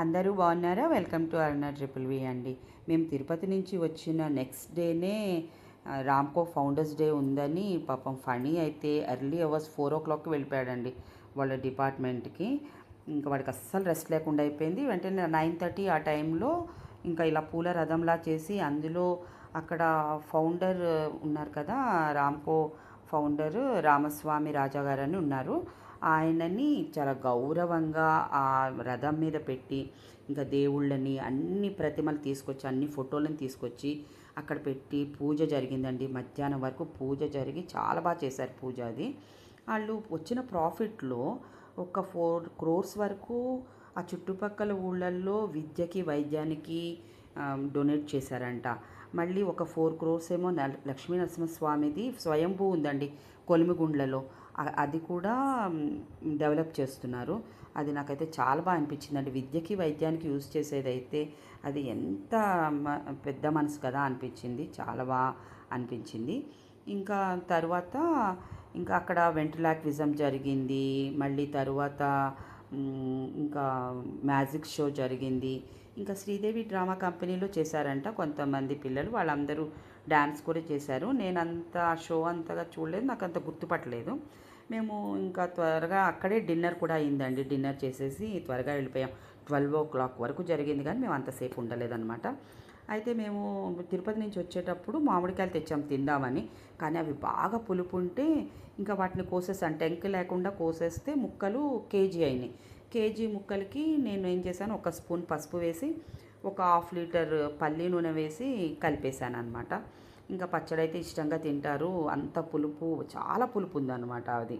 అందరూ బాగున్నారా? Welcome to Aruna triple V అండి. మేము తిరుపతి నుంచి వచ్చిన నెక్స్ట్ డేనే రామ్కో ఫౌండర్స్ డే ఉందని పాపం ఫనీ అయితే ఎర్లీ అవర్స్ ఫోర్ ఓ క్లాక్కి వెళ్ళిపోయాడండి వాళ్ళ డిపార్ట్మెంట్కి. ఇంకా వాడికి అస్సలు రెస్ట్ లేకుండా అయిపోయింది. వెంటనే నైన్ థర్టీ ఆ టైంలో ఇంకా ఇలా పూల రథంలా చేసి అందులో అక్కడ ఫౌండర్ ఉన్నారు కదా రామ్కో ఫౌండర్ రామస్వామి రాజా గారు అని ఉన్నారు. ఆయనని చాలా గౌరవంగా ఆ రథం మీద పెట్టి ఇంకా దేవుళ్ళని అన్ని ప్రతిమలు తీసుకొచ్చి అన్ని ఫోటోలను తీసుకొచ్చి అక్కడ పెట్టి పూజ జరిగిందండి. మధ్యాహ్నం వరకు పూజ జరిగి చాలా బాగా చేశారు పూజ అది. వాళ్ళు వచ్చిన ప్రాఫిట్లో ఒక ఫోర్ క్రోర్స్ వరకు ఆ చుట్టుపక్కల ఊళ్ళల్లో విద్యకి వైద్యానికి డొనేట్ చేశారంట. మళ్ళీ ఒక ఫోర్ క్రోర్స్ ఏమో న- లక్ష్మీ నరసింహస్వామిది స్వయంభూ ఉందండి కొలిమిగుండ్లలో. అది కూడా డెవలప్ చేస్తున్నారు. అది నాకైతే చాలా బాగా అనిపించిందండి. విద్యకి వైద్యానికి యూజ్ చేసేదైతే అది ఎంత మ- పెద్ద మనసు కదా అనిపించింది. చాలా బాగా అనిపించింది. ఇంకా తర్వాత ఇంకా అక్కడ వెంట్రులాక్విజం జరిగింది. మళ్ళీ తర్వాత ఇంకా మ్యాజిక్ షో జరిగింది. ఇంకా శ్రీదేవి డ్రామా కంపెనీలో చేశారంట కొంతమంది పిల్లలు. వాళ్ళందరూ డ్యాన్స్ కూడా చేశారు. నేను అంత ఆ షో అంతగా చూడలేదు. నాకు అంత గుర్తుపట్టలేదు. మేము ఇంకా త్వరగా అక్కడే డిన్నర్ కూడా అయిందండి. డిన్నర్ చేసేసి త్వరగా వెళ్ళిపోయాం. ట్వెల్వ్ ఓ క్లాక్ వరకు జరిగింది కానీ మేము అంతసేపు ఉండలేదన్నమాట. అయితే మేము తిరుపతి నుంచి వచ్చేటప్పుడు మామిడికాయలు తెచ్చాం తిందామని. కానీ అవి బాగా పులుపు ఉంటే ఇంకా వాటిని కోసేసాను టెంక్ లేకుండా కోసేస్తే ముక్కలు కేజీ అయినాయి. కేజీ ముక్కలకి నేను ఏం చేశాను ఒక స్పూన్ పసుపు వేసి ఒక హాఫ్ లీటర్ పల్లి నూనె వేసి కలిపేశాను అనమాట ఇంకా పచ్చడి అయితే ఇష్టంగా తింటారు. అంత పులుపు చాలా పులుపు ఉందన్నమాట అది.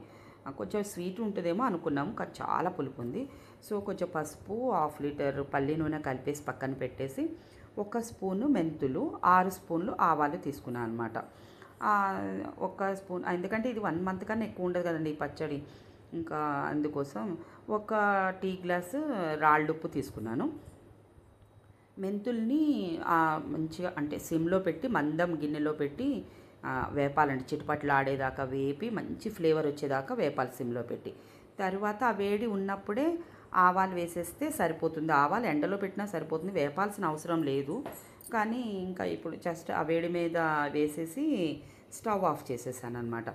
కొంచెం స్వీట్ ఉంటుందేమో అనుకున్నాము కానీ చాలా పులుపు ఉంది సో కొంచెం పసుపు హాఫ్ లీటర్ పల్లి నూనె కలిపేసి పక్కన పెట్టేసి ఒక స్పూను మెంతులు ఆరు స్పూన్లు ఆవాలు తీసుకున్నాను అనమాట ఒక స్పూన్ ఎందుకంటే ఇది వన్ మంత్ కన్నా ఎక్కువ ఉండదు కదండి ఈ పచ్చడి. ఇంకా అందుకోసం ఒక టీ గ్లాసు రాళ్ళుప్పు తీసుకున్నాను. మెంతుల్ని మంచిగా అంటే సిమ్లో పెట్టి మందం గిన్నెలో పెట్టి వేపాలండి. చిటుపట్లు ఆడేదాకా వేపి మంచి ఫ్లేవర్ వచ్చేదాకా వేపాలి సిమ్లో పెట్టి. తర్వాత ఆ వేడి ఉన్నప్పుడే ఆవాలు వేసేస్తే సరిపోతుంది. ఆవాలు ఎండలో పెట్టినా సరిపోతుంది. వేపాల్సిన అవసరం లేదు. కానీ ఇంకా ఇప్పుడు జస్ట్ ఆ వేడి మీద వేసేసి స్టవ్ ఆఫ్ చేసేసాను అనమాట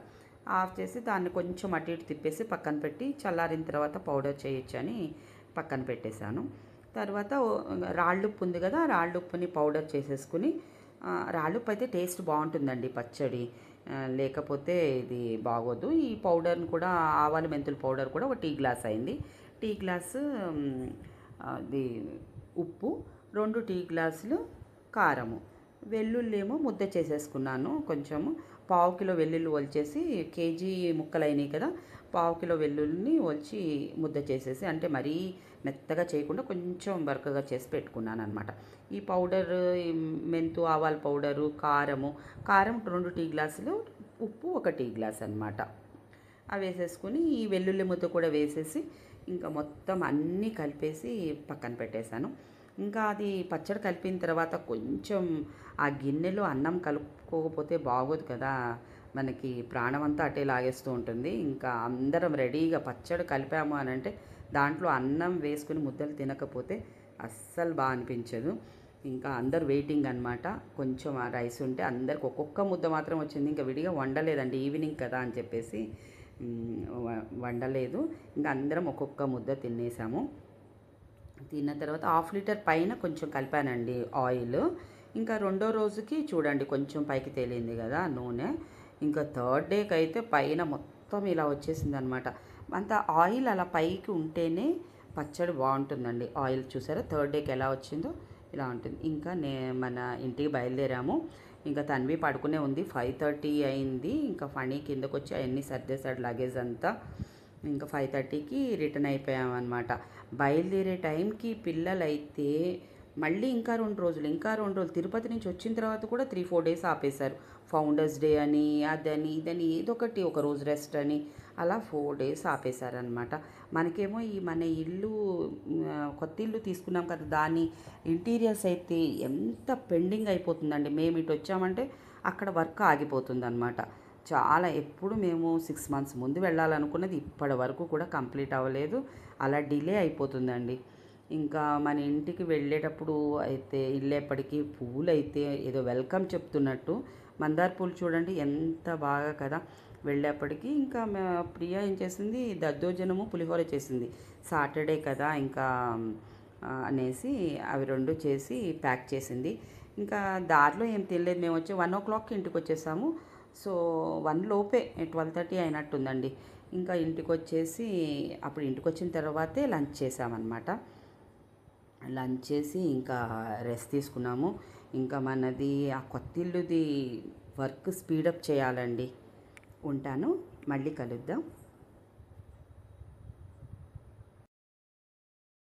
ఆఫ్ చేసి దాన్ని కొంచెం అటు ఇటు తిప్పేసి పక్కన పెట్టి చల్లారిన తర్వాత పౌడర్ చేయొచ్చని పక్కన పెట్టేశాను. తర్వాత రాళ్ళు రాళ్ళుప్పు ఉంది కదా రాళ్ళు రాళ్ళుప్పుని పౌడర్ చేసేసుకుని ఆ, అయితే టేస్ట్ బాగుంటుందండి పచ్చడి. లేకపోతే ఇది బాగోదు. ఈ పౌడర్ని కూడా ఆవాలు మెంతుల పౌడర్ కూడా ఒక టీ గ్లాస్ అయింది. టీ గ్లాసు ఇది అది ఉప్పు రెండు టీ గ్లాసులు కారము. వెల్లుల్లి ఏమో ముద్ద చేసేసుకున్నాను. కొంచెము పావు కిలో వెల్లుల్లి ఒలిచేసి కేజీ ముక్కలైనవి కదా పావు కిలో వెల్లుల్లిని ఒలిచి ముద్ద చేసేసి అంటే మరీ మెత్తగా చేయకుండా కొంచెం బరకగా చేసి పెట్టుకున్నాను అనమాట ఈ పౌడర్ మెంతు ఆవాల పౌడరు కారము కారం రెండు టీ గ్లాసులు ఉప్పు ఒక టీ గ్లాస్ అనమాట అవి వేసేసుకుని ఈ వెల్లుల్లి ముద్ద కూడా వేసేసి ఇంకా మొత్తం అన్నీ కలిపేసి పక్కన పెట్టేశాను. ఇంకా అది పచ్చడి కలిపిన తర్వాత కొంచెం ఆ గిన్నెలో అన్నం కలుపుకోకపోతే బాగోదు కదా. మనకి ప్రాణం అంతా అటే లాగేస్తూ ఉంటుంది. ఇంకా అందరం రెడీగా పచ్చడి కలిపాము అని అంటే దాంట్లో అన్నం వేసుకుని ముద్దలు తినకపోతే అస్సలు బాగా అనిపించదు. ఇంకా అందరు వెయిటింగ్ అనమాట కొంచెం ఆ రైస్ ఉంటే అందరికి ఒక్కొక్క ముద్ద మాత్రం వచ్చింది. ఇంకా విడిగా వండలేదండి. ఈవినింగ్ కదా అని చెప్పేసి వండలేదు. ఇంకా అందరం ఒక్కొక్క ముద్ద తినేసాము. తిన్న తర్వాత హాఫ్ లీటర్ పైన కొంచెం కలిపానండి ఆయిల్. ఇంకా రెండో రోజుకి చూడండి కొంచెం పైకి తేలింది కదా నూనె. ఇంకా థర్డ్ డేకి అయితే పైన మొత్తం ఇలా వచ్చేసింది అనమాట అంత ఆయిల్ అలా పైకి ఉంటేనే పచ్చడి బాగుంటుందండి. ఆయిల్ చూసారా? థర్డ్ డేకి ఎలా వచ్చిందో ఇలా ఉంటుంది. ఇంకా నే మన ఇంటికి బయలుదేరాము. ఇంకా తన్వి పడుకునే ఉంది. ఫైవ్ థర్టీ అయింది. ఇంకా ఫణి కిందకు వచ్చి అవన్నీ సర్దేశాడు లగేజ్ అంతా. ఇంకా ఫైవ్ థర్టీకి రిటర్న్ అయిపోయామన్నమాట బయలుదేరే టైంకి పిల్లలైతే మళ్ళీ ఇంకా రెండు రోజులు ఇంకా రెండు రోజులు. తిరుపతి నుంచి వచ్చిన తర్వాత కూడా త్రీ ఫోర్ డేస్ ఆపేశారు. ఫౌండర్స్ డే అని అదని ఇదని ఏదో ఒకటి ఒక రోజు రెస్ట్ అని అలా ఫోర్ డేస్ ఆపేశారనమాట మనకేమో ఈ మన ఇల్లు కొత్త ఇల్లు తీసుకున్నాం కదా దాని ఇంటీరియర్స్ అయితే ఎంత పెండింగ్ అయిపోతుందండి. మేము ఇటు వచ్చామంటే అక్కడ వర్క్ ఆగిపోతుందన్నమాట. చాలా ఎప్పుడు మేము సిక్స్ మంత్స్ ముందు వెళ్ళాలనుకున్నది ఇప్పటి వరకు కూడా కంప్లీట్ అవ్వలేదు. అలా డిలే అయిపోతుందండి. ఇంకా మన ఇంటికి వెళ్ళేటప్పుడు అయితే వెళ్ళేప్పటికీ పువ్వులు అయితే ఏదో వెల్కమ్ చెప్తున్నట్టు. మందార పూలు చూడండి ఎంత బాగా కదా. వెళ్ళేప్పటికీ ఇంకా మా- ప్రియ ఏం చేసింది? దద్దోజనము పులిహోర చేసింది. సాటర్డే కదా ఇంకా అనేసి అవి రెండు చేసి ప్యాక్ చేసింది. ఇంకా దారిలో ఏం తినలేదు మేము వచ్చి వన్ ఓ క్లాక్కి ఇంటికి వచ్చేసాము. సో వన్ లోపే ట్వెల్వ్ థర్టీ అయినట్టుందండి. ఇంకా ఇంటికి వచ్చేసి అప్పుడు ఇంటికి వచ్చిన తర్వాతే లంచ్ చేసామన్నమాట. లంచ్ చేసి ఇంకా రెస్ట్ తీసుకున్నాము. ఇంకా మనది ఆ కొత్తిల్లుది వర్క్ స్పీడప్ చేయాలండి. ఉంటాను. మళ్ళీ కలుద్దాం.